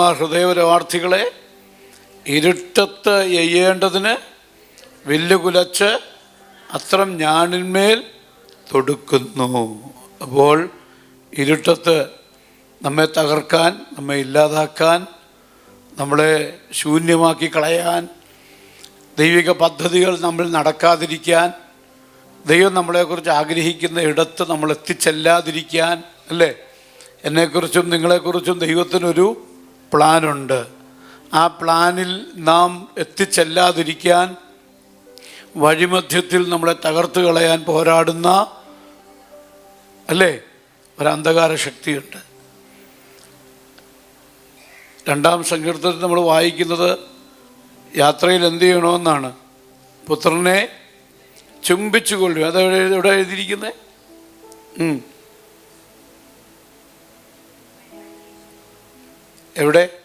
നീതിമാന്മാർ ഹൃദയപരമാർത്ഥികളെ ഇരുട്ടത്ത് എയ്യേണ്ടതിന് വില്ലുകുലച്ച് അത്രം ഞാനിന്മേൽ തൊടുക്കുന്നു. അപ്പോൾ ഇരുട്ടത്ത് നമ്മെ തകർക്കാൻ നമ്മെ ഇല്ലാതാക്കാൻ നമ്മളെ ശൂന്യമാക്കി കളയാൻ ദൈവിക പദ്ധതികൾ നമ്മൾ നടക്കാതിരിക്കാൻ ദൈവം നമ്മളെക്കുറിച്ച് ആഗ്രഹിക്കുന്ന ഇടത്ത് നമ്മൾ എത്തിച്ചെല്ലാതിരിക്കാൻ അല്ലേ? എന്നെക്കുറിച്ചും നിങ്ങളെക്കുറിച്ചും ദൈവത്തിനൊരു പ്ലാനുണ്ട്. ആ പ്ലാനിൽ നാം എത്തിച്ചെല്ലാതിരിക്കാൻ വഴിമധ്യത്തിൽ നമ്മളെ തകർത്ത് കളയാൻ പോരാടുന്ന അല്ലേ? ഒരു അന്ധകാര ശക്തിയുണ്ട്. രണ്ടാം സങ്കീർത്തനത്തിൽ നമ്മൾ വായിക്കുന്നത് യാത്രയിൽ എന്ത് ചെയ്യണമെന്നാണ്. പുത്രനെ ചുംബിച്ചു കൊള്ളുക അത് എവിടെ എവിടെ എഴുതിയിരിക്കുന്നത് എവിടെ?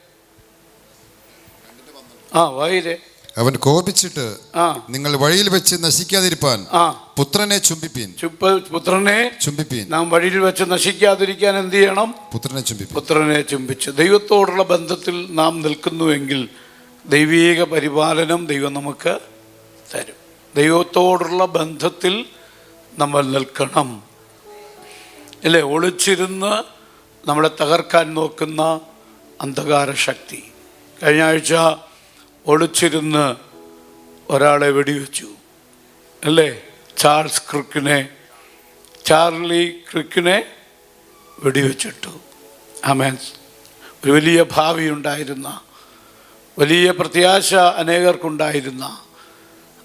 ആ വഴിയിലെ. അവൻ കോപിച്ചിട്ട് നിങ്ങൾ വഴിയിൽ വെച്ച് നശിക്കാതിരിപ്പാൻ ആ. പുത്രനെ ചുംബിപ്പീൻ. പുത്രനെ ചുംബിപ്പീൻ. നാം വഴിയിൽ വെച്ച് നശിക്കാതിരിക്കാൻ എന്ത് ചെയ്യണം? പുത്രനെ ചുംബിപ്പീൻ. പുത്രനെ ചുംബിച്ച്. ദൈവത്തോടുള്ള ബന്ധത്തിൽ നാം നിൽക്കുന്നുവെങ്കിൽ ദൈവീക പരിപാലനം ദൈവം നമുക്ക് തരും. ദൈവത്തോടുള്ള ബന്ധത്തിൽ നമ്മൾ നിൽക്കണം. അല്ലേ? ഒളിച്ചിരുന്ന് നമ്മളെ തകർക്കാൻ നോക്കുന്ന അന്ധകാര ശക്തി കഴിഞ്ഞ ആഴ്ച ഒളിച്ചിരുന്ന് ഒരാളെ വെടിവെച്ചു. അല്ലേ? ചാൾസ് ക്രിക്കിനെ ചാർലി ക്രിക്കിനെ വെടിവെച്ചിട്ടു. ആമേൻ. ഒരു വലിയ ഭാവി ഉണ്ടായിരുന്ന വലിയ പ്രത്യാശ അനേകർക്കുണ്ടായിരുന്ന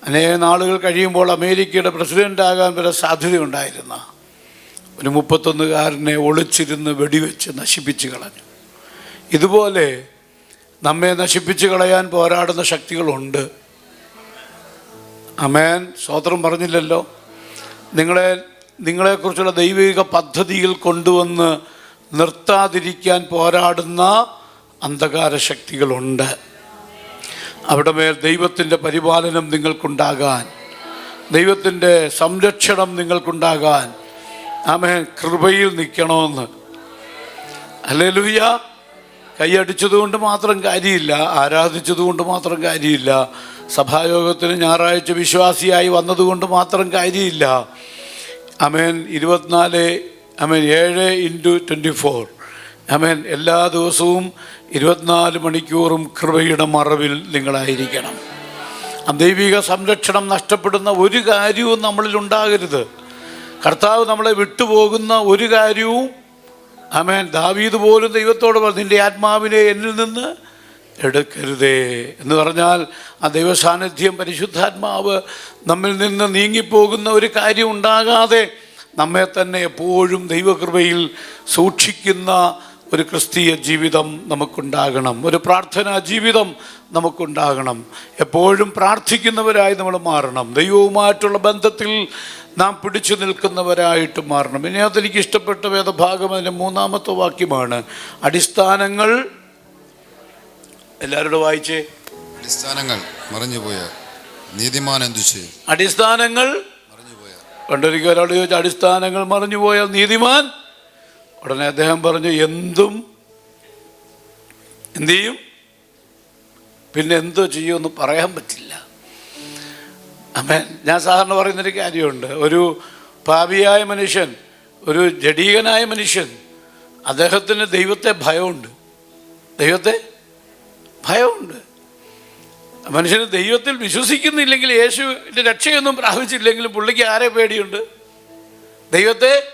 അനേക നാളുകൾ കഴിയുമ്പോൾ അമേരിക്കയുടെ പ്രസിഡന്റ് ആകാൻ വരെ സാധ്യതയുണ്ടായിരുന്ന ഒരു മുപ്പത്തൊന്നുകാരനെ ഒളിച്ചിരുന്ന് വെടിവെച്ച് നശിപ്പിച്ച് കളഞ്ഞു. ഇതുപോലെ നമ്മെ നശിപ്പിച്ച് കളയാൻ പോരാടുന്ന ശക്തികളുണ്ട്. അമേൻ സ്വോത്രം പറഞ്ഞില്ലല്ലോ. നിങ്ങളെ നിങ്ങളെക്കുറിച്ചുള്ള ദൈവിക പദ്ധതിയിൽ കൊണ്ടുവന്ന് നിർത്താതിരിക്കാൻ പോരാടുന്ന അന്ധകാര ശക്തികളുണ്ട്. അവിടെ മേൽ ദൈവത്തിന്റെ പരിപാലനം നിങ്ങൾക്കുണ്ടാകാൻ ദൈവത്തിന്റെ സംരക്ഷണം നിങ്ങൾക്കുണ്ടാകാൻ ആമേ കൃപയിൽ നിൽക്കണമെന്ന്. അല്ലേ ലൂയ്യ കൈയടിച്ചതുകൊണ്ട് മാത്രം കാര്യമില്ല ആരാധിച്ചതുകൊണ്ട് മാത്രം കാര്യമില്ല സഭായോഗത്തിന് ഞായറാഴ്ച വിശ്വാസിയായി വന്നതുകൊണ്ട് മാത്രം കാര്യമില്ല. അമേൻ ഇരുപത്തിനാല് അമേൻ ഏഴ് ഇന്റു ട്വന്റി ഫോർ അമേൻ എല്ലാ ദിവസവും ഇരുപത്തിനാല് മണിക്കൂറും കൃപയുടെ മറവിൽ നിങ്ങളായിരിക്കണം. ദൈവിക സംരക്ഷണം നഷ്ടപ്പെടുന്ന ഒരു കാര്യവും നമ്മളിൽ ഉണ്ടാകരുത് കർത്താവ് നമ്മളെ വിട്ടുപോകുന്ന ഒരു കാര്യവും ആമേൻ. ദാവീദ് പോലും ദൈവത്തോട് പറഞ്ഞു ആത്മാവിനെ എന്നിൽ നിന്ന് എടുക്കരുതേ. എന്ന് പറഞ്ഞാൽ ആ ദൈവസാന്നിധ്യം പരിശുദ്ധാത്മാവ് നമ്മിൽ നിന്ന് നീങ്ങിപ്പോകുന്ന ഒരു കാര്യം ഉണ്ടാകാതെ നമ്മെ തന്നെ എപ്പോഴും ദൈവകൃപയിൽ സൂക്ഷിക്കുന്ന ഒരു ക്രിസ്തീയ ജീവിതം നമുക്കുണ്ടാകണം. ഒരു പ്രാർത്ഥനാ ജീവിതം നമുക്കുണ്ടാകണം. എപ്പോഴും പ്രാർത്ഥിക്കുന്നവരായി നമ്മൾ മാറണം. ദൈവവുമായിട്ടുള്ള ബന്ധത്തിൽ നാം പിടിച്ചു നിൽക്കുന്നവരായിട്ട് മാറണം. ഇനി അതെനിക്ക് ഇഷ്ടപ്പെട്ട വേദഭാഗം അതിന്റെ മൂന്നാമത്തെ വാക്യമാണ്. അടിസ്ഥാനങ്ങൾ. എല്ലാവരോടും വായിച്ചേ. അടിസ്ഥാനങ്ങൾ മറിഞ്ഞുപോയ നീതിമാൻ എന്തു ചെയ്യും? അടിസ്ഥാനങ്ങൾ. പണ്ടൊരിക്കൽ ഒരാൾ ചോദിച്ചു അടിസ്ഥാനങ്ങൾ മറിഞ്ഞു പോയാൽ നീതിമാൻ? ഉടനെ അദ്ദേഹം പറഞ്ഞു എന്തും. എന്തു ചെയ്യും? പിന്നെ എന്തോ ചെയ്യുമെന്ന് പറയാൻ പറ്റില്ല. അമ്മേൻ ഞാൻ സാധാരണ പറയുന്നൊരു കാര്യമുണ്ട്. ഒരു പാപിയായ മനുഷ്യൻ ഒരു ജഡീകനായ മനുഷ്യൻ അദ്ദേഹത്തിന് ദൈവത്തെ ഭയമുണ്ട്. ദൈവത്തെ ഭയമുണ്ട്. മനുഷ്യന് ദൈവത്തിൽ വിശ്വസിക്കുന്നില്ലെങ്കിൽ യേശുവിന്റെ രക്ഷയൊന്നും പ്രാപിച്ചില്ലെങ്കിലും പുള്ളിക്ക് ആരെ പേടിയുണ്ട്? ദൈവത്തെ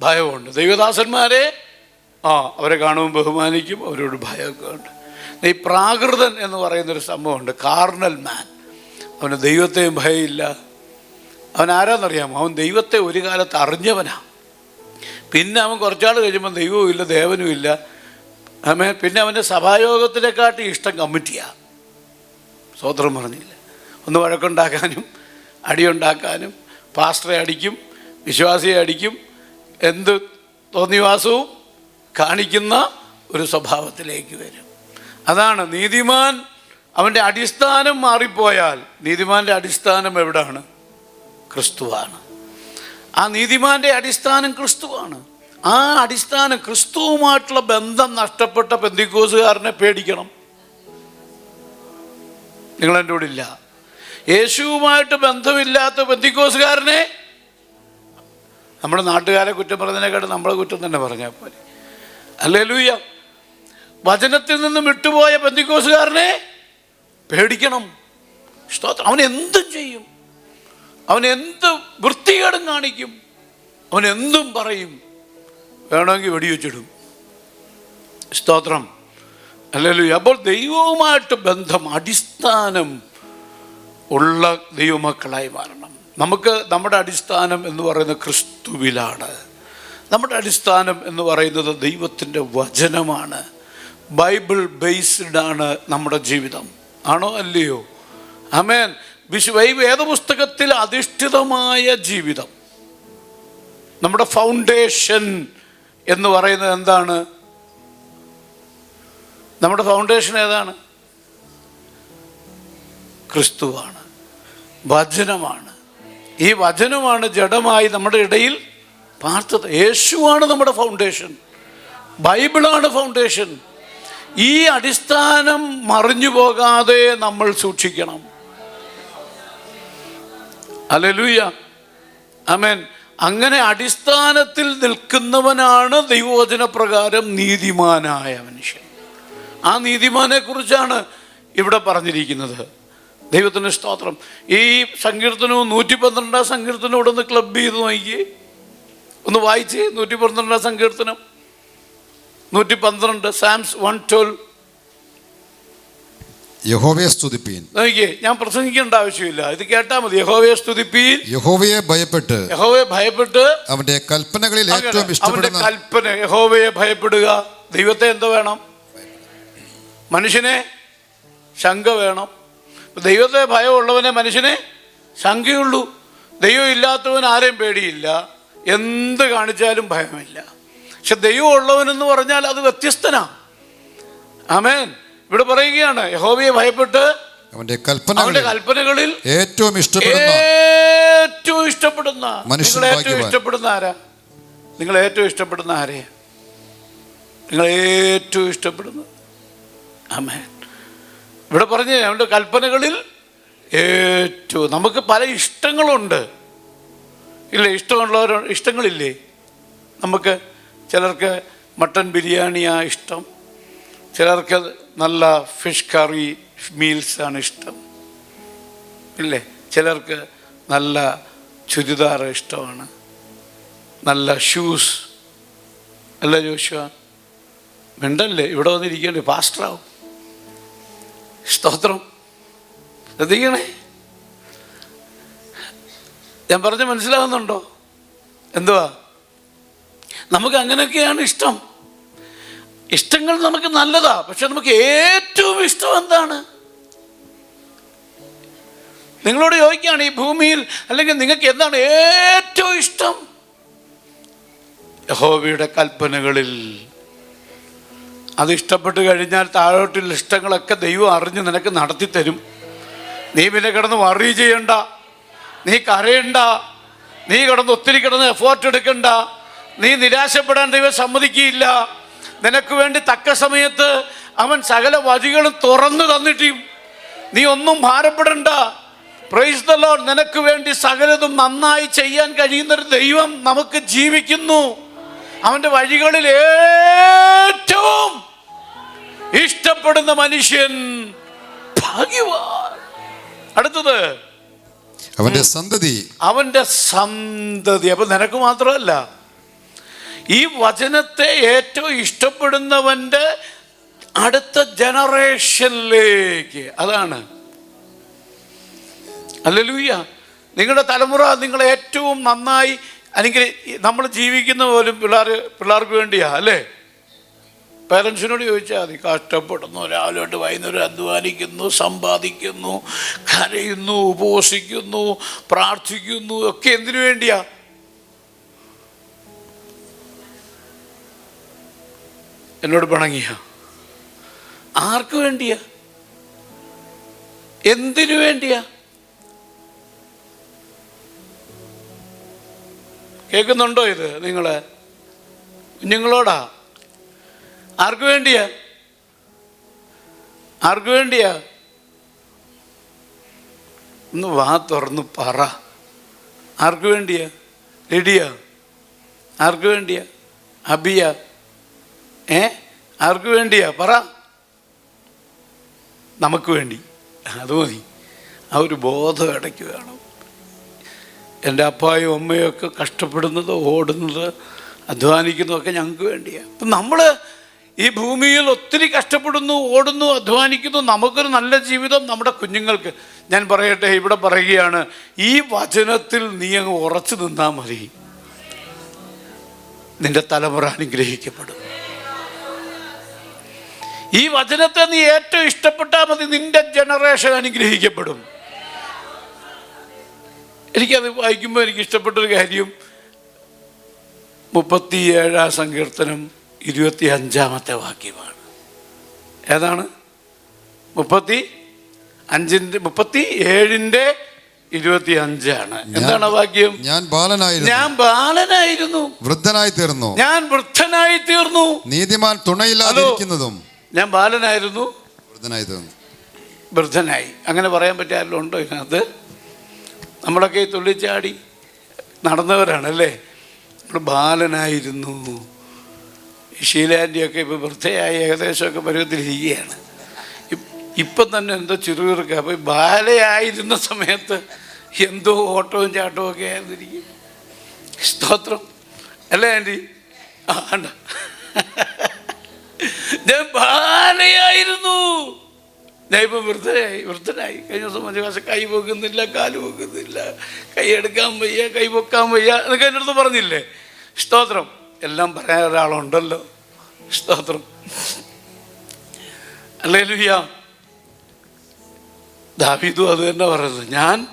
ഭയമുണ്ട്. ദൈവദാസന്മാരെ ആ അവരെ കാണുമ്പോൾ ബഹുമാനിക്കും അവരോട് ഭയമൊക്കെ ഉണ്ട്. ഈ പ്രാകൃതൻ എന്ന് പറയുന്നൊരു സംഭവമുണ്ട്. Carnal man. അവന് ദൈവത്തെയും ഭയമില്ല. അവൻ ആരാന്നറിയാമോ? അവൻ ദൈവത്തെ ഒരു കാലത്ത് അറിഞ്ഞവനാ. പിന്നെ അവൻ കുറച്ചാൾ കഴിയുമ്പോൾ ദൈവവും ഇല്ല ദേവനും ഇല്ല. അമ്മ പിന്നെ അവന്റെ സഭായോഗത്തിനെക്കാട്ടി ഇഷ്ടം കമ്മിറ്റിയാണ് സ്വോത്രം പറഞ്ഞില്ല. ഒന്ന് വഴക്കുണ്ടാക്കാനും അടിയുണ്ടാക്കാനും പാസ്റ്ററെ അടിക്കും വിശ്വാസിയെ അടിക്കും എന്ത് തോന്നിവാസവും കാണിക്കുന്ന ഒരു സ്വഭാവത്തിലേക്ക് വരും. അതാണ് നീതിമാൻ അവന്റെ അടിസ്ഥാനം മാറിപ്പോയാൽ നീതിമാന്റെ അടിസ്ഥാനം എവിടാണ്? ക്രിസ്തുവാണ്. ആ നീതിമാന്റെ അടിസ്ഥാനം ക്രിസ്തുവാണ്. ആ അടിസ്ഥാനം ക്രിസ്തുവുമായിട്ടുള്ള ബന്ധം നഷ്ടപ്പെട്ട പെന്തിക്കോസുകാരനെ പേടിക്കണം. നിങ്ങൾ എന്റെ കൂടെ ഇല്ല. യേശുവുമായിട്ട് ബന്ധമില്ലാത്ത പെന്തിക്കോസുകാരനെ നമ്മുടെ നാട്ടുകാരെ കുറ്റം പറഞ്ഞതിനെക്കാട്ടും നമ്മളെ കുറ്റം തന്നെ പറഞ്ഞാൽ പോലെ അല്ലേ ലൂയ്യ വചനത്തിൽ നിന്നും വിട്ടുപോയ പെന്തിക്കോസുകാരനെ പേടിക്കണം. സ്തോത്രം. അവൻ എന്തും ചെയ്യും. അവൻ എന്ത് വൃത്തികേടും കാണിക്കും. അവൻ എന്തും പറയും. വേണമെങ്കിൽ വെടിവെച്ചിടും. സ്തോത്രം. അല്ലല്ലോ അപ്പോൾ ദൈവവുമായിട്ട് ബന്ധം അടിസ്ഥാനം ഉള്ള ദൈവമക്കളായി മാറണം. നമുക്ക് നമ്മുടെ അടിസ്ഥാനം എന്ന് പറയുന്നത് ക്രിസ്തുവിലാണ്. നമ്മുടെ അടിസ്ഥാനം എന്ന് പറയുന്നത് ദൈവത്തിന്റെ വചനമാണ്. ബൈബിൾ ബേസ്ഡ് ആണ് നമ്മുടെ ജീവിതം. ആണോ അല്ലയോ? അമേൻ വിശു ഈ വേദപുസ്തകത്തിൽ അധിഷ്ഠിതമായ ജീവിതം. നമ്മുടെ ഫൗണ്ടേഷൻ എന്ന് പറയുന്നത് എന്താണ്? നമ്മുടെ ഫൗണ്ടേഷൻ ഏതാണ്? ക്രിസ്തുവാണ്. വചനമാണ്. ഈ വചനമാണ് ജഡമായി നമ്മുടെ ഇടയിൽ പാർത്തത്. യേശുവാണ് നമ്മുടെ ഫൗണ്ടേഷൻ ബൈബിളാണ് ഫൗണ്ടേഷൻ ഈ അടിസ്ഥാനം മറിഞ്ഞു പോകാതെ നമ്മൾ സൂക്ഷിക്കണം. അലലൂയ അമേൻ അങ്ങനെ അടിസ്ഥാനത്തിൽ നിൽക്കുന്നവനാണ് ദൈവവചന പ്രകാരം നീതിമാനായ മനുഷ്യൻ. ആ നീതിമാനെ കുറിച്ചാണ് ഇവിടെ പറഞ്ഞിരിക്കുന്നത്. ദൈവത്തിന്റെ സ്തോത്രം. ഈ സങ്കീർത്തനവും നൂറ്റി പന്ത്രണ്ടാം സങ്കീർത്തനം ഇവിടെ ഒന്ന് ക്ലബ് ചെയ്ത് നോക്കി ഒന്ന് വായിച്ച് നൂറ്റി പന്ത്രണ്ടാം സങ്കീർത്തനം. നൂറ്റി പന്ത്രണ്ട് സാംസ് വൺ ട്വൽവ്. യഹോവയെ സ്തുതിപ്പീൻ. നോക്കിയേ ഞാൻ പ്രസംഗിക്കേണ്ട ആവശ്യമില്ല. ഇത് കേട്ടാൽ മതി. യഹോവയെ സ്തുതിപ്പീൻ. യഹോവയെ ഭയപ്പെട്ട്. യഹോവയെ ഭയപ്പെട്ട്. അവന്റെ കൽപ്പനകളിൽ ഏറ്റവും അവന്റെ ഇഷ്ടപ്പെടുന്ന കൽപ്പന യഹോവയെ ഭയപ്പെടുക. ദൈവത്തെ എന്തോ വേണം? മനുഷ്യനെ ശങ്ക വേണം. ദൈവത്തെ ഭയമുള്ളവനെ മനുഷ്യനെ ശങ്കയുള്ളൂ. ദൈവം ഇല്ലാത്തവൻ ആരെയും പേടിയില്ല. എന്ത് കാണിച്ചാലും ഭയമില്ല. പക്ഷെ ദൈവം ഉള്ളവനെന്ന് പറഞ്ഞാൽ അത് വ്യത്യസ്തനാ. ആമേൻ. ഇവിടെ പറയുകയാണ് യഹോബിയെ ഭയപ്പെട്ട് അവന്റെ അവന്റെ കൽപ്പനകളിൽ ഏറ്റവും ഇഷ്ടപ്പെടുന്ന ഏറ്റവും ഇഷ്ടപ്പെടുന്ന മനുഷ്യൻ ഏറ്റവും ഇഷ്ടപ്പെടുന്ന ആരാ? നിങ്ങൾ ഏറ്റവും ഇഷ്ടപ്പെടുന്ന ആരെയാ നിങ്ങൾ ഏറ്റവും ഇഷ്ടപ്പെടുന്നത് ആമേൻ. ഇവിടെ പറഞ്ഞ അവന്റെ കൽപ്പനകളിൽ ഏറ്റവും നമുക്ക് പല ഇഷ്ടങ്ങളുണ്ട്. ഇല്ല ഇഷ്ടമുള്ളവരോ ഇഷ്ടങ്ങളില്ലേ? നമുക്ക് ചിലർക്ക് മട്ടൻ ബിരിയാണിയാണ് ഇഷ്ടം. ചിലർക്ക് നല്ല ഫിഷ് കറി മീൽസാണ് ഇഷ്ടം. ഇല്ലേ? ചിലർക്ക് നല്ല ചുരിദാർ ഇഷ്ടമാണ്. നല്ല ഷൂസ് അല്ല ജോഷുവ? മിണ്ടല്ലേ? ഇവിടെ വന്നിരിക്കണ്ടേ പാസ്റ്ററാവും സ്തോത്രം. ശ്രദ്ധിക്കണേ? ഞാൻ പറഞ്ഞ് മനസ്സിലാകുന്നുണ്ടോ എന്തുവാ? നമുക്ക് അങ്ങനെയൊക്കെയാണ് ഇഷ്ടം. ഇഷ്ടങ്ങൾ നമുക്ക് നല്ലതാ പക്ഷെ നമുക്ക് ഏറ്റവും ഇഷ്ടം എന്താണ്? നിങ്ങളോട് ചോദിക്കുകയാണ് ഈ ഭൂമിയിൽ അല്ലെങ്കിൽ നിങ്ങൾക്ക് എന്താണ് ഏറ്റവും ഇഷ്ടം? യഹോവയുടെ കൽപ്പനകളിൽ. അത് ഇഷ്ടപ്പെട്ട് കഴിഞ്ഞാൽ താഴോട്ടുള്ള ഇഷ്ടങ്ങളൊക്കെ ദൈവം അറിഞ്ഞ് നിനക്ക് നടത്തി തരും. നീ പിന്നെ കിടന്ന് വറി ചെയ്യണ്ട. നീ കരയണ്ട. നീ കിടന്ന് ഒത്തിരി കിടന്ന് എഫോർട്ട് എടുക്കണ്ട. നീ നിരാശപ്പെടാൻ ദൈവം സമ്മതിക്കുകയില്ല. നിനക്ക് വേണ്ടി തക്ക സമയത്ത് അവൻ സകല വഴികളും തുറന്നു തന്നിട്ടും നീ ഒന്നും ഭാരപ്പെടണ്ട. പ്രൈസ് ദ നിനക്ക് വേണ്ടി സകലതും നന്നായി ചെയ്യാൻ കഴിയുന്നൊരു ദൈവം നമുക്ക് ജീവിക്കുന്നു. അവന്റെ വഴികളിൽ ഏറ്റവും ഇഷ്ടപ്പെടുന്ന മനുഷ്യൻ ഭാഗ്യവാൻ. അടുത്തത്. അവന്റെ സന്തതി. അവന്റെ സന്തതി. അപ്പൊ നിനക്ക് മാത്രമല്ല ഈ വചനത്തെ ഏറ്റവും ഇഷ്ടപ്പെടുന്നവന്റെ അടുത്ത ജനറേഷനിലേക്ക്. അതാണ്. അല്ലലൂയ നിങ്ങളുടെ തലമുറ നിങ്ങൾ ഏറ്റവും നന്നായി അല്ലെങ്കിൽ നമ്മൾ ജീവിക്കുന്ന പോലും പിള്ളേർ പിള്ളേർക്ക് വേണ്ടിയാ അല്ലേ? പേരൻസിനോട് ചോദിച്ചാൽ മതി കഷ്ടപ്പെടുന്നു രാവിലെ തൊട്ട് വൈകുന്നേരം അധ്വാനിക്കുന്നു സമ്പാദിക്കുന്നു കരയുന്നു ഉപവസിക്കുന്നു പ്രാർത്ഥിക്കുന്നു ഒക്കെ എന്തിനു വേണ്ടിയാ? എന്നോട് പിണങ്ങിയ? ആർക്ക് വേണ്ടിയാ? എന്തിനു വേണ്ടിയാ? കേൾക്കുന്നുണ്ടോ ഇത് നിങ്ങൾ കുഞ്ഞുങ്ങളോടാ ആർക്ക് വേണ്ടിയാ? ആർക്ക് വേണ്ടിയാ? ഒന്ന് വാ തുറന്ന് പറ. ആർക്ക് വേണ്ടിയാ? ലിഡിയ ആർക്ക് വേണ്ടിയാ? അബിയ? ഏ? ആർക്ക് വേണ്ടിയാ? പറ. നമുക്ക് വേണ്ടി. അത് മതി. ആ ഒരു ബോധം ഇടയ്ക്ക് വേണം. എന്റെ അപ്പായും അമ്മയും ഒക്കെ കഷ്ടപ്പെടുന്നത് ഓടുന്നത് അധ്വാനിക്കുന്നതൊക്കെ ഞങ്ങൾക്ക് വേണ്ടിയാണ് അപ്പം നമ്മൾ ഈ ഭൂമിയിൽ ഒത്തിരി കഷ്ടപ്പെടുന്നു ഓടുന്നു അധ്വാനിക്കുന്നു. നമുക്കൊരു നല്ല ജീവിതം നമ്മുടെ കുഞ്ഞുങ്ങൾക്ക്. ഞാൻ പറയട്ടെ ഇവിടെ പറയുകയാണ് ഈ വചനത്തിൽ നീ അങ്ങ് ഉറച്ചു നിന്നാൽ മതി. നിന്റെ തലമുറ അനുഗ്രഹിക്കപ്പെടും. ഈ വചനത്തെ നീ ഏറ്റവും ഇഷ്ടപ്പെട്ടാൽ മതി. നിന്റെ ജനറേഷൻ അനുഗ്രഹിക്കപ്പെടും. എനിക്കത് വായിക്കുമ്പോൾ എനിക്ക് ഇഷ്ടപ്പെട്ടൊരു കാര്യം. മുപ്പത്തി ഏഴാം സങ്കീർത്തനം ഇരുപത്തി അഞ്ചാമത്തെ വാക്യമാണ്. ഏതാണ്? മുപ്പത്തി അഞ്ചിന്റെ മുപ്പത്തി ഏഴിന്റെ ഇരുപത്തി അഞ്ചാണ് എന്താണ് വാക്യം? ഞാൻ ബാലനായിരുന്നു. ഞാൻ ബാലനായിരുന്നു. വൃദ്ധനായി തീർന്നു ഞാൻ വൃദ്ധനായി തീർന്നു നീതിമാൻ തുണയില്ലാതിരിക്കുന്നതും ഞാൻ ബാലനായിരുന്നു. വൃദ്ധനായി അങ്ങനെ പറയാൻ പറ്റാറില്ല ഉണ്ടോ ഇതിനകത്ത്? നമ്മളൊക്കെ ഈ തുള്ളിച്ചാടി നടന്നവരാണല്ലേ? നമ്മൾ ബാലനായിരുന്നു. ഷീലാന്റിയൊക്കെ ഇപ്പോൾ വൃദ്ധയായി ഏകദേശമൊക്കെ പരുവത്തിലിരിക്കുകയാണ്. ഇപ്- ഇപ്പം തന്നെ എന്തോ ചെറുകിറുക്ക അപ്പോൾ ഈ ബാലയായിരുന്ന സമയത്ത് എന്തോ ഓട്ടവും ചാട്ടവും ഒക്കെ ആയിരുന്നിരിക്കും. സ്തോത്രം. അല്ലേ ആന്റി ആ ഞാൻ ബാലയായിരുന്നു ഞാൻ ഇപ്പം വൃദ്ധനായി വൃദ്ധനായി. കഴിഞ്ഞ ദിവസം മറ്റു പക്ഷെ കൈ പൊക്കുന്നില്ല കാൽ പൊക്കുന്നില്ല. കൈ എടുക്കാൻ വയ്യ കൈ പൊക്കാൻ വയ്യ എന്നൊക്കെ എന്റെ അടുത്ത് പറഞ്ഞില്ലേ? സ്തോത്രം. എല്ലാം പറയാൻ ഒരാളുണ്ടല്ലോ. സ്തോത്രം. അല്ലേ ലുയ്യ ദാവീദും അത് തന്നെ പറയുന്നത്. ഞാൻ?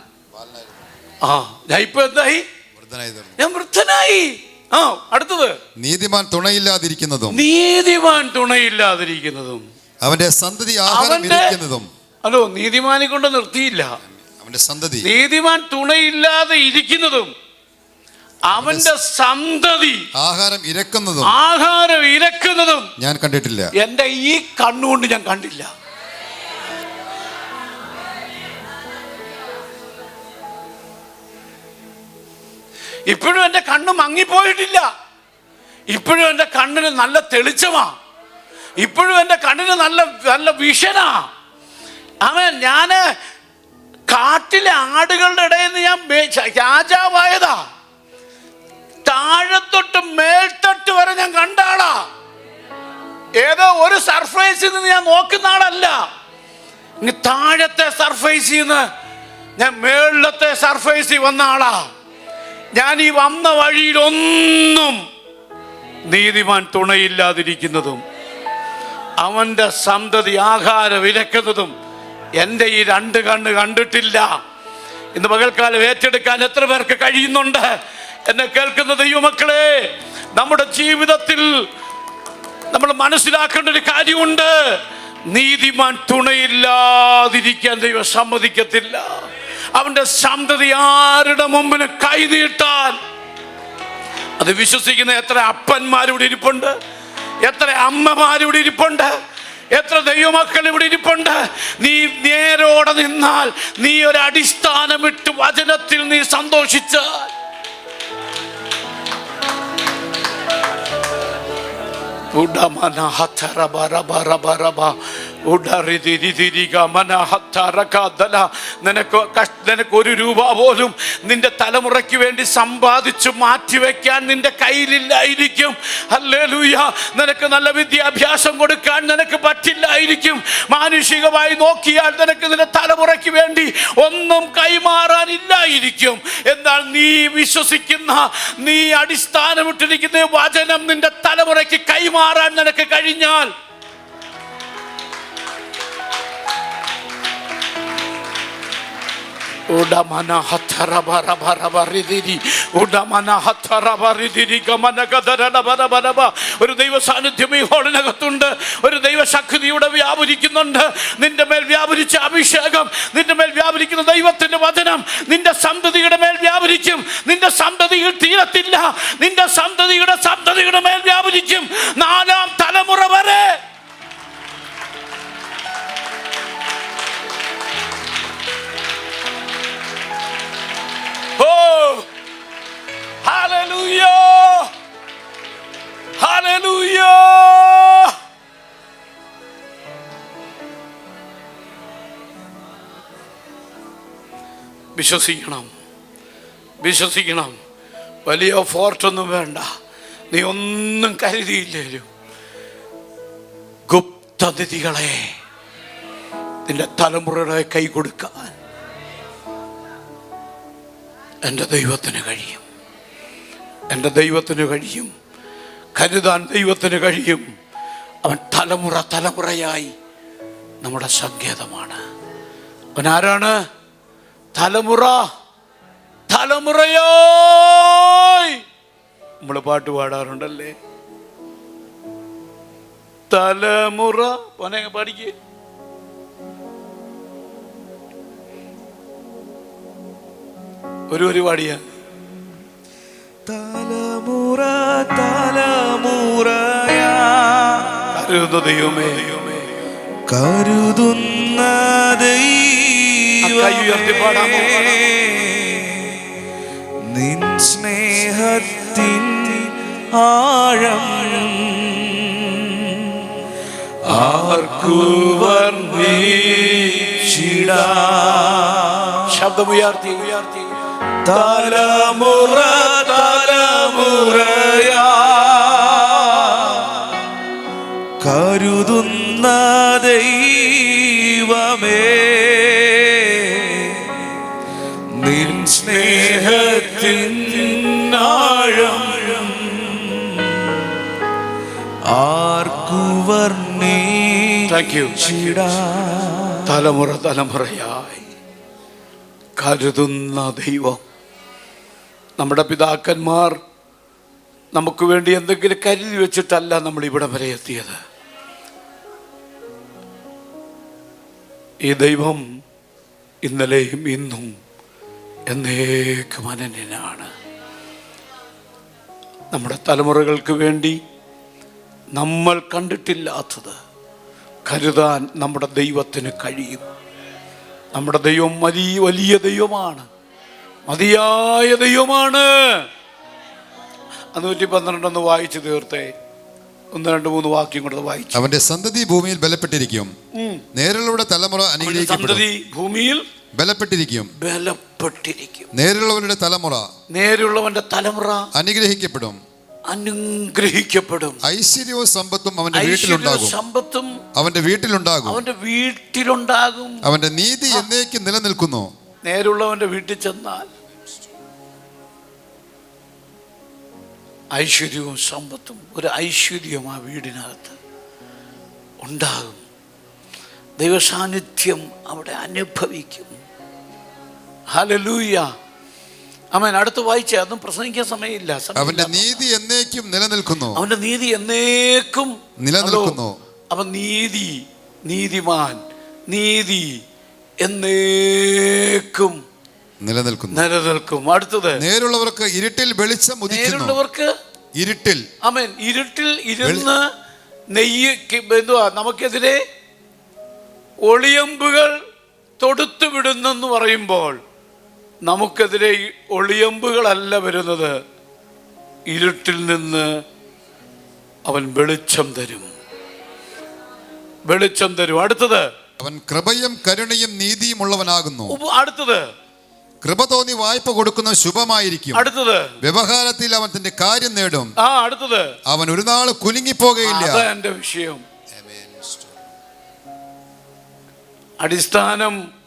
ആ ഞാൻ ഇപ്പൊ എന്തായി? ഞാൻ വൃദ്ധനായി. ആ അടുത്തത്. നീതിമാൻ തുണയില്ലാതിരിക്കുന്നതും. നീതിമാൻ തുണയില്ലാതിരിക്കുന്നതും. അവന്റെ സന്തതി ആഹാരം ഇരിക്കുന്നതും ഹലോ നീതിമാനെ കൊണ്ട് നിർത്തിയില്ല? അവന്റെ സന്തതി. നീതിമാൻ തുണയില്ലാതെ ഇരിക്കുന്നതും. അവന്റെ സന്തതി. ആഹാരം ഇരക്കുന്നതും. ആഹാരം ഇരക്കുന്നതും. ഞാൻ കണ്ടിട്ടില്ല. എന്റെ ഈ കണ്ണുകൊണ്ട് ഞാൻ കണ്ടില്ല. ഇപ്പോഴും എന്റെ കണ്ണ് മങ്ങിപ്പോയിട്ടില്ല. ഇപ്പോഴും എന്റെ കണ്ണിന് നല്ല തെളിച്ചമാ. ഇപ്പോഴും എന്റെ കണ്ണിന് നല്ല നല്ല വിഷനാ. അവൻ ഞാൻ കാട്ടിലെ ആടുകളുടെ ഇടയിൽ നിന്ന് ഞാൻ രാജാവായതാ. താഴത്തൊട്ട് മേൽത്തട്ട് വരെ ഞാൻ കണ്ടാളാ ഏതോ ഒരു സർഫേസിൽ നിന്ന് ഞാൻ നോക്കുന്ന ആളല്ല. താഴത്തെ സർഫേസിൽ നിന്ന് ഞാൻ മേളിലത്തെ സർഫേസിൽ വന്ന ആളാ. ഞാൻ ഈ വന്ന വഴിയിലൊന്നും നീതിമാൻ തുണയില്ലാതിരിക്കുന്നതും അവന്റെ സന്തതി ആഹാരം വിലക്കുന്നതും എന്റെ ഈ രണ്ട് കണ്ണ് കണ്ടിട്ടില്ല. ഇന്ന് പകൽക്കാലം ഏറ്റെടുക്കാൻ എത്ര പേർക്ക് കഴിയുന്നുണ്ട്? എന്നെ കേൾക്കുന്ന ദൈവമക്കളെ നമ്മുടെ ജീവിതത്തിൽ നമ്മൾ മനസ്സിലാക്കേണ്ട ഒരു കാര്യമുണ്ട്. നീതിമാൻ തുണയില്ലാതിരിക്കാൻ ദൈവം സമ്മതിക്കത്തില്ല. അവന്റെ സന്തതി ആരുടെ മുമ്പിന് കൈനീട്ടാൻ അത് വിശ്വസിക്കുന്ന എത്ര അപ്പന്മാരിവിടെ ഇരിപ്പുണ്ട് എത്ര അമ്മമാരിവിടെ ഇരിപ്പുണ്ട് എത്ര ദൈവമക്കൾ ഇവിടെ ഇരിപ്പുണ്ട് നീ നേരോടെ നിന്നാൽ നീ ഒരു അടിസ്ഥാനമിട്ട് വചനത്തിൽ നീ സന്തോഷിച്ചാൽ ഉടമന ഹത്തറബറബറബറബ. റബ മനഹത്തറകദല. നിനക്ക് നിനക്ക് ഒരു രൂപ പോലും നിന്റെ തലമുറയ്ക്ക് വേണ്ടി സമ്പാദിച്ചു മാറ്റിവെക്കാൻ നിന്റെ കയ്യിലില്ലായിരിക്കും. ഹല്ലേലൂയ. നിനക്ക് നല്ല വിദ്യാഭ്യാസം കൊടുക്കാൻ നിനക്ക് പറ്റില്ലായിരിക്കും. മാനുഷികമായി നോക്കിയാൽ നിനക്ക് നിന്റെ തലമുറയ്ക്ക് വേണ്ടി ഒന്നും കൈമാറാനില്ലായിരിക്കും. എന്നാൽ നീ വിശ്വസിക്കുന്ന നീ അടിസ്ഥാനമിട്ടിരിക്കുന്ന വചനം നിന്റെ തലമുറയ്ക്ക് കൈമാറാൻ നിനക്ക് കഴിഞ്ഞാൽ ഒരു ദൈവ സാന്നിധ്യം ഈ ഹോളിനകത്തുണ്ട്. ഒരു ദൈവശക്തി ഇവിടെ വ്യാപരിക്കുന്നുണ്ട്. നിന്റെ മേൽ വ്യാപരിച്ച അഭിഷേകം നിന്റെ മേൽ വ്യാപരിക്കുന്ന ദൈവത്തിന്റെ വചനം നിന്റെ സന്തതിയുടെ മേൽ വ്യാപരിച്ചും നിന്റെ സന്തതിയിൽ തീരത്തില്ല. നിന്റെ സന്തതിയുടെ സന്തതിയുടെ മേൽ വ്യാപരിക്കും. നാലാം തലമുറ വരെ വിശ്വസിക്കണം. വിശ്വസിക്കണം. വലിയ ഫോർട്ടൊന്നും വേണ്ട. നീ ഒന്നും കരുതിയില്ലേലും. ഗുപ്തതിഥികളെ നിന്റെ തലമുറയുടെ കൈ കൊടുക്കാൻ എന്റെ ദൈവത്തിന് കഴിയും. എന്റെ ദൈവത്തിന് കഴിയും. കരുതാൻ ദൈവത്തിന് കഴിയും. അവൻ തലമുറ തലമുറയായി നമ്മുടെ സങ്കേതമാണ്. അവൻ ആരാണ്? തലമുറ തലമുറയായി നമ്മൾ പാട്ട് പാടാറുണ്ടല്ലേ? തലമുറ. പോനെ പാടിക്ക്. ഒരു ഒരു പാടിയ. തലമുറ തലമുറയാ. കരുതുന്ന ദൈവമേ. കരുതുന്ന പാടാമോ? ദൈവമേ, നിൻ സ്നേഹത്തിൻ ആഴം ആർക്കു വർണിച്ചിടാ? ശബ്ദമുയർത്തി ഉയർത്തി. തലമുറ താങ്ക് യു തലമുറ തലമുറയായി കരുതുന്ന ദൈവം നമ്മുടെ പിതാക്കന്മാർ നമുക്ക് വേണ്ടി എന്തെങ്കിലും കരുതി വെച്ചിട്ടല്ല നമ്മൾ ഇവിടെ വരെ എത്തിയത്. ഈ ദൈവം ഇന്നലെയും ഇന്നും എന്നേക്കും അനന്യനാണ്. നമ്മുടെ തലമുറകൾക്ക് വേണ്ടി നമ്മൾ കണ്ടിട്ടില്ലാത്തത് കരുതാൻ നമ്മുടെ ദൈവത്തിന് കഴിയും. നമ്മുടെ ദൈവം വലിയ വലിയ ദൈവമാണ്. മതിയായ ദൈവമാണ്. അഞ്ഞൂറ്റി പന്ത്രണ്ടൊന്ന് വായിച്ചു തീർത്തേ. ഒന്ന് രണ്ട് മൂന്ന് വാക്യം കൊണ്ട് വായിച്ചു. അവന്റെ സന്തതി ഭൂമിയിൽ ബലപ്പെട്ടിരിക്കും. നേരിലൂടെ തലമുറ സന്തതി ഭൂമിയിൽ ബലപ്പെട്ടിരിക്കും. ബലപ്പെട്ടിരിക്കും. നേരിലുള്ളവരുടെ തലമുറ നേരിലുള്ളവന്റെ തലമുറ അനുഗ്രഹിക്കപ്പെടും. അനുഗ്രഹിക്കപ്പെടും. ഐശ്വര്യവും സമ്പത്തും അവന്റെ വീട്ടിലുണ്ടാകും. സമ്പത്തും അവന്റെ വീട്ടിലുണ്ടാകും. അവന്റെ വീട്ടിലുണ്ടാകും. അവന്റെ നീതി എന്നേക്കും നിലനിൽക്കുന്നു. നേരുള്ളവന്റെ വീട്ടിൽ ചെന്നാൽ ഐശ്വര്യവും സമ്പത്തും ഒരു ഐശ്വര്യം ആ വീടിനകത്ത് ഉണ്ടാകും. ദൈവസാന്നിധ്യം അവിടെ അനുഭവിക്കും. ഹലലൂയ അവൻ അടുത്ത് വായിച്ച അതും പ്രസംഗിക്കാൻ സമയമില്ല. അവന്റെ നീതി എന്നേക്കും നിലനിൽക്കുന്നു. അവന്റെ നീതി എന്നേക്കും നിലനിൽക്കുന്നു. അവൻ നീതി നീതിമാൻ നീതി എന്നേക്കും നിലനിൽക്കുന്നു. നിലനിൽക്കും. അടുത്തത്. നേരുള്ളവർക്ക് ഇരുട്ടിൽ വെളിച്ചം നേരുള്ളവർക്ക് ഇരുട്ടിൽ. അമൻ. ഇരുട്ടിൽ ഇരുന്ന് നെയ്യ് എന്തുവാ? നമുക്കെതിരെ ഒളിയമ്പുകൾ തൊടുത്തു വിടുന്നെന്ന് പറയുമ്പോൾ നമുക്കെതിരെ ഒളിയമ്പുകളല്ല വരുന്നത്. ഇരുട്ടിൽ നിന്ന് അവൻ വെളിച്ചം തരും. വെളിച്ചം തരും. അടുത്തത്. അവൻ കൃപയും കരുണയും നീതിയും ഉള്ളവനാകുന്നു. അടുത്തത്. കൃപ തോന്നി വായ്പ കൊടുക്കുന്ന ശുഭമായിരിക്കും. അടുത്തത്. വ്യവഹാരത്തിൽ അവൻ തന്റെ കാര്യം നേടും. ആ അടുത്തത്. അവൻ ഒരു നാൾ കുലുങ്ങിപ്പോകയില്ല. പോകയില്ല എന്റെ വിഷയം. അടിസ്ഥാനം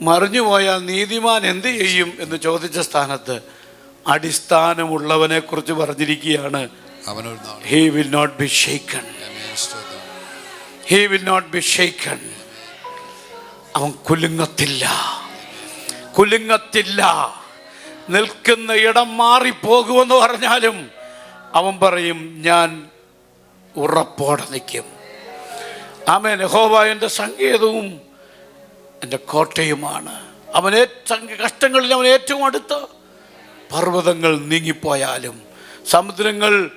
മറിഞ്ഞുപോയാൽ നീതിമാൻ എന്ത് ചെയ്യും എന്ന് ചോദിച്ച സ്ഥാനത്ത് അടിസ്ഥാനമുള്ളവനെ കുറിച്ച് പറഞ്ഞിരിക്കുകയാണ് he will not be shaken he will not be shaken അവൻ കുലുങ്ങത്തില്ല. കുലുങ്ങത്തില്ല. നിൽക്കുന്ന ഇടം മാറിപ്പോകുമെന്ന് പറഞ്ഞാലും അവൻ പറയും ഞാൻ ഉറപ്പോടെ നിൽക്കും. ആമേൻ. നെഹോബ എന്റെ സങ്കേതവും എന്റെ കോട്ടയുമാണ്. അവൻ ഏറ്റവും കഷ്ടങ്ങളിൽ അവൻ ഏറ്റവും അടുത്ത്. പർവതങ്ങൾ നീങ്ങിപ്പോയാലും സമുദ്രങ്ങൾ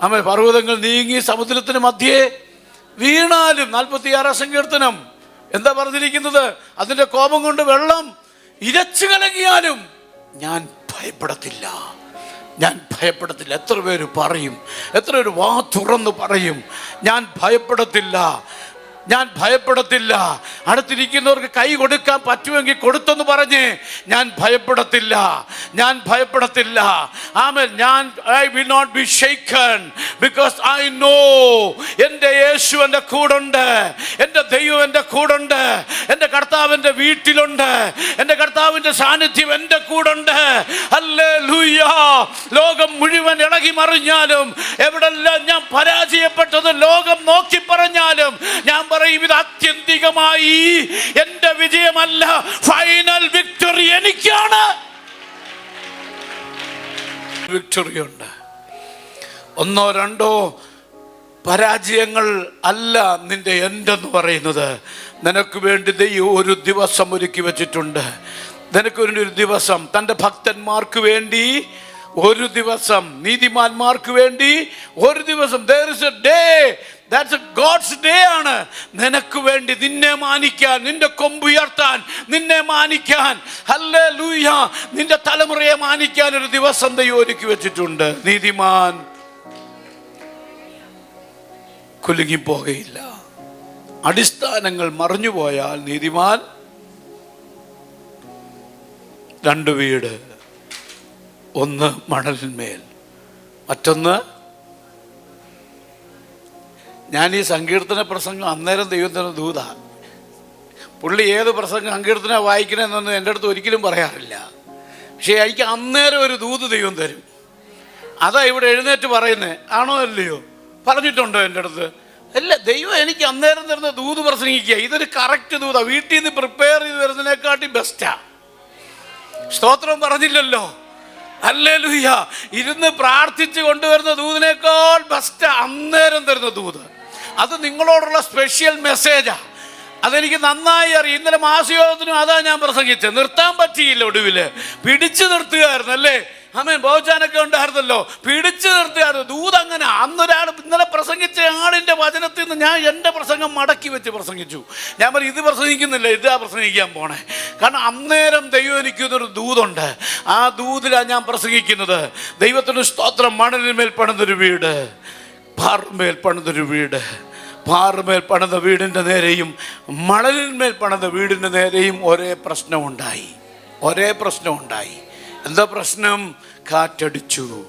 അവൻ പർവതങ്ങൾ നീങ്ങി സമുദ്രത്തിന് മധ്യേ വീണാലും നാൽപ്പത്തിയാറാം സങ്കീർത്തനം എന്താ പറഞ്ഞിരിക്കുന്നത്? അതിന്റെ കോപം കൊണ്ട് വെള്ളം ഇരച്ചു കലങ്ങിയാലും ഞാൻ ഭയപ്പെടത്തില്ല. ഞാൻ ഭയപ്പെടത്തില്ല. എത്ര പേര് പറയും? എത്ര പേര് വാ തുറന്ന് പറയും? ഞാൻ ഭയപ്പെടത്തില്ല. ഞാൻ ഭയപ്പെടത്തില്ല. അടുത്തിരിക്കുന്നവർക്ക് കൈ കൊടുക്കാൻ പറ്റുമെങ്കിൽ കൊടുത്തെന്ന് പറഞ്ഞ് ഞാൻ ഭയപ്പെടത്തില്ല. ഞാൻ ഭയപ്പെടത്തില്ല. ആമേൻ. ഞാൻ I will not be shaken because I know എന്റെ യേശു എന്റെ കൂടുണ്ട്. എന്റെ ദൈവം എന്റെ കൂടുണ്ട്. എന്റെ കർത്താവിന്റെ വീട്ടിലുണ്ട്. എന്റെ കർത്താവിന്റെ സാന്നിധ്യം എന്റെ കൂടുണ്ട്. അല്ലേ ലോകം മുഴുവൻ ഇളകി മറിഞ്ഞാലും എവിടെല്ലാം ഞാൻ പരാജയപ്പെട്ടത് ലോകം നോക്കി പറഞ്ഞാലും ഞാൻ പറയും ഇത് ആത്യന്തികമായി എന്റെ വിജയമല്ല. ഫൈനൽ വിക്ടറി എനിക്കാണ്. വിക്ടറി ഉണ്ട്. ഒന്നോ രണ്ടോ പരാജയങ്ങൾ അല്ല നിന്റെ എന്തെന്ന് പറയുന്നത്. നിനക്ക് വേണ്ടി ദൈവം ഒരു ദിവസം ഒരുക്കി വെച്ചിട്ടുണ്ട്. നിനക്ക് വേണ്ടി ഒരു ദിവസം തന്റെ ഭക്തന്മാർക്ക് വേണ്ടി ഒരു ദിവസം നീതിമാന്മാർക്ക് വേണ്ടി ഒരു ദിവസം there is a day that's God's day ആണ്. നിനക്ക് വേണ്ടി നിന്നെ മാനിക്കാൻ നിന്റെ കൊമ്പുയർത്താൻ നിന്നെ മാനിക്കാൻ. ഹല്ലേ ലൂയ നിന്റെ തലമുറയെ മാനിക്കാൻ ഒരു ദിവസം ദൈവം വെച്ചിട്ടുണ്ട്. നീതിമാൻ കുലുങ്ങിപ്പോകയില്ല. അടിസ്ഥാനങ്ങൾ മറിഞ്ഞുപോയാൽ നീതിമാൻ രണ്ട് വീട് ഒന്ന് മണലിന്മേൽ മറ്റൊന്ന് ഞാൻ ഈ സങ്കീർത്തന പ്രസംഗം അന്നേരം ദൈവത്തിന് ദൂത. പുള്ളി ഏത് പ്രസംഗം സങ്കീർത്തന വായിക്കണമെന്നൊന്നും എന്റെ അടുത്ത് ഒരിക്കലും പറയാറില്ല. പക്ഷേ എനിക്ക് അന്നേരം ഒരു ദൂത് ദൈവം തരും. അതാ ഇവിടെ എഴുന്നേറ്റ് പറയുന്നത് ആണോ അല്ലയോ? പറഞ്ഞിട്ടുണ്ടോ എന്റെ അടുത്ത്? അല്ല ദൈവം എനിക്ക് അന്നേരം തരുന്ന ദൂത് പ്രസംഗിക്കുക. ഇതൊരു കറക്റ്റ് ദൂത. വീട്ടിൽ നിന്ന് പ്രിപ്പയർ ചെയ്ത് വരുന്നതിനെക്കാട്ടി ബെസ്റ്റാ സ്തോത്രം പറഞ്ഞില്ലല്ലോ. അല്ലേ ലുയ്യ ഇരുന്ന് പ്രാർത്ഥിച്ച് കൊണ്ടുവരുന്ന ദൂതിനേക്കാൾ ബെസ്റ്റ് അന്നേരം തരുന്ന ദൂത്. അത് നിങ്ങളോടുള്ള സ്പെഷ്യൽ മെസ്സേജാണ് അതെനിക്ക് നന്നായി അറിയാം. ഇന്നലെ മാസയോഗത്തിനും അതാ ഞാൻ പ്രസംഗിച്ചത്. നിർത്താൻ പറ്റിയില്ല ഒടുവിൽ. പിടിച്ചു നിർത്തുകയായിരുന്നു അല്ലേ? അമ്മേ ബോജാനൊക്കെ ഉണ്ടായിരുന്നല്ലോ. പിടിച്ചു നിർത്തുകയായിരുന്നു. ദൂത് അങ്ങനെ അന്നൊരാൾ ഇന്നലെ പ്രസംഗിച്ച ആളിന്റെ വചനത്തിൽ നിന്ന് ഞാൻ എന്റെ പ്രസംഗം മടക്കി വെച്ച് പ്രസംഗിച്ചു. ഞാൻ പറയും ഇത് പ്രസംഗിക്കുന്നില്ല ഇതാ പ്രസംഗിക്കാൻ പോണേ. കാരണം അന്നേരം ദൈവം എനിക്കുന്നൊരു ദൂതുണ്ട്. ആ ദൂതിലാണ് ഞാൻ പ്രസംഗിക്കുന്നത്. ദൈവത്തിന്റെ സ്തോത്രം മണലിന്മേൽ പണിതൊരു വീട്. പാറുമേൽ പണിതൊരു വീട്. പാറുമേൽ പണിത വീടിന്റെ നേരെയും മണലിന്മേൽ പണിത വീടിന്റെ നേരെയും ഒരേ പ്രശ്നമുണ്ടായി. ഒരേ പ്രശ്നമുണ്ടായി. എന്താ പ്രശ്നം? കാറ്റടിച്ചു.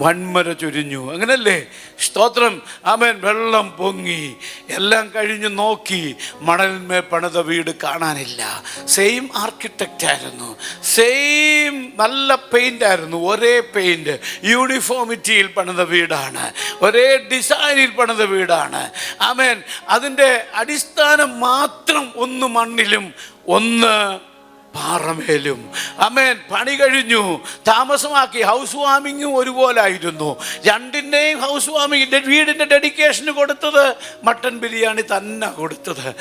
വൻമര ചൊരിഞ്ഞു. അങ്ങനല്ലേ? സ്തോത്രം. ആമേൻ. വെള്ളം പൊങ്ങി. എല്ലാം കഴിഞ്ഞ് നോക്കി. മണലിന്മേൽ പണിത വീട് കാണാനില്ല. സെയിം ആർക്കിടെക്റ്റ് ആയിരുന്നു. സെയിം നല്ല പെയിന്റ് ആയിരുന്നു. ഒരേ പെയിന്റ് യൂണിഫോമിറ്റിയിൽ പണിത വീടാണ്. ഒരേ ഡിസൈനിൽ പണിത വീടാണ്. ആമേൻ. അതിന്റെ അടിസ്ഥാനം മാത്രം ഒന്ന് മണ്ണിലും ഒന്ന് പാറമേലും. അമേൻ. പണി കഴിഞ്ഞു. താമസമാക്കി. ഹൗസ് വാമിങ്ങും ഒരുപോലായിരുന്നു. രണ്ടിന്റെയും ഹൗസ് വാമിങ് വീടിന്റെ ഡെഡിക്കേഷന് കൊടുത്തത് മട്ടൻ ബിരിയാണി തന്നെ കൊടുത്തത്.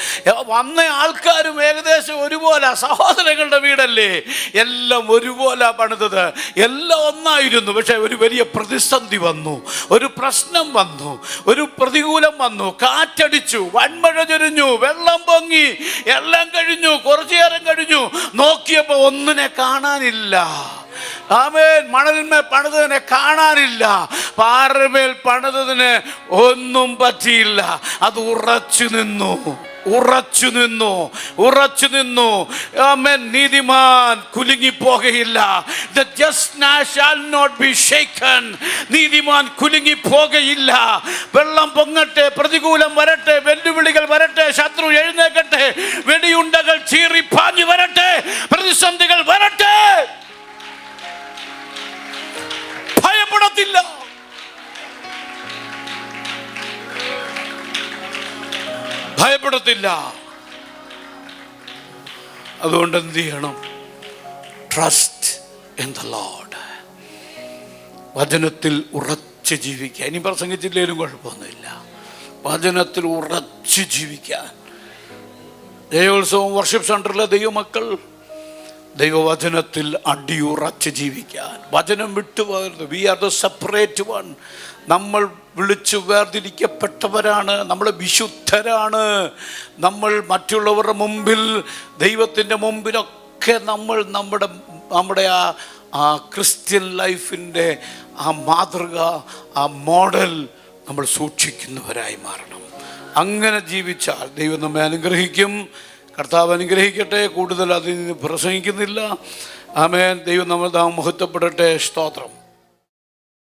വന്ന ആൾക്കാരും ഏകദേശം ഒരുപോലെ. സഹോദരങ്ങളുടെ വീടല്ലേ? എല്ലാം ഒരുപോലെ പണിതത്. എല്ലാം ഒന്നായിരുന്നു. പക്ഷേ ഒരു വലിയ പ്രതിസന്ധി വന്നു. ഒരു പ്രശ്നം വന്നു. ഒരു പ്രതികൂലം വന്നു. കാറ്റടിച്ചു. വൻമഴ ചൊരിഞ്ഞു. വെള്ളം പൊങ്ങി. എല്ലാം കഴിഞ്ഞു. കുറച്ചു നേരം കഴിഞ്ഞു. നോക്കിയപ്പോ ഒന്നിനെ കാണാനില്ല. ആമേൻ. മണലിന്മേൽ പണിതതിനെ കാണാനില്ല. പാറമേൽ പണിതതിന് ഒന്നും പറ്റിയില്ല. അത് ഉറച്ചു നിന്നു. ഉറച്ചു നിന്നു ഉറച്ചു നിന്നു. ആമേൻ നീതിമാൻ കുലുങ്ങി പോകയില്ല ജസ്റ്റ് നോട്ട് ബി ഷേക്കൻ നീതിമാൻ കുലുങ്ങിപ്പോകയില്ല. വെള്ളം പൊങ്ങട്ടെ പ്രതികൂലം വരട്ടെ വെല്ലുവിളികൾ വരട്ടെ ശത്രു എഴുന്നേക്കട്ടെ വെടിയുണ്ടകൾ ചീറി പാഞ്ഞു വരട്ടെ പ്രതിസന്ധികൾ വരട്ടെ. ഭയപ്പെടത്തില്ല. ഭയപ്പെടത്തില്ല. അതുകൊണ്ട് എന്ത് ചെയ്യണം? ട്രസ്റ്റ് ഇൻ ദ ലോഡ് വചനത്തിൽ ഉറച്ച് ജീവിക്കുക. ഇനി പ്രസംഗിച്ചില്ലേലും കുഴപ്പമൊന്നുമില്ല. വചനത്തിൽ ഉറച്ച് ജീവിക്കാൻ. ദൈവോത്സവം വർഷിപ്പ് സെന്ററിലെ ദൈവമക്കൾ ദൈവവചനത്തിൽ അടിയുറച്ച് ജീവിക്കാൻ. വചനം വിട്ടുപോകരുത് we are the separate one നമ്മൾ വിളിച്ചു വേർതിരിക്കപ്പെട്ടവരാണ്. നമ്മൾ വിശുദ്ധരാണ്. നമ്മൾ മറ്റുള്ളവരുടെ മുമ്പിൽ ദൈവത്തിന്റെ മുമ്പിലൊക്കെ നമ്മൾ നമ്മുടെ നമ്മുടെ ആ ആ ക്രിസ്ത്യൻ ലൈഫിന്റെ ആ മാതൃക ആ മോഡൽ നമ്മൾ സൂക്ഷിക്കുന്നവരായി മാറണം. അങ്ങനെ ജീവിച്ചാൽ ദൈവം നമ്മെ അനുഗ്രഹിക്കും. കർത്താവ് അനുഗ്രഹിക്കട്ടെ കൂടുതൽ അതിൽ നിന്ന് പ്രസംഗിക്കുന്നില്ല. ആമേൻ. ദൈവം നമ്മൾ മഹത്വപ്പെടട്ടെ. സ്തോത്രം.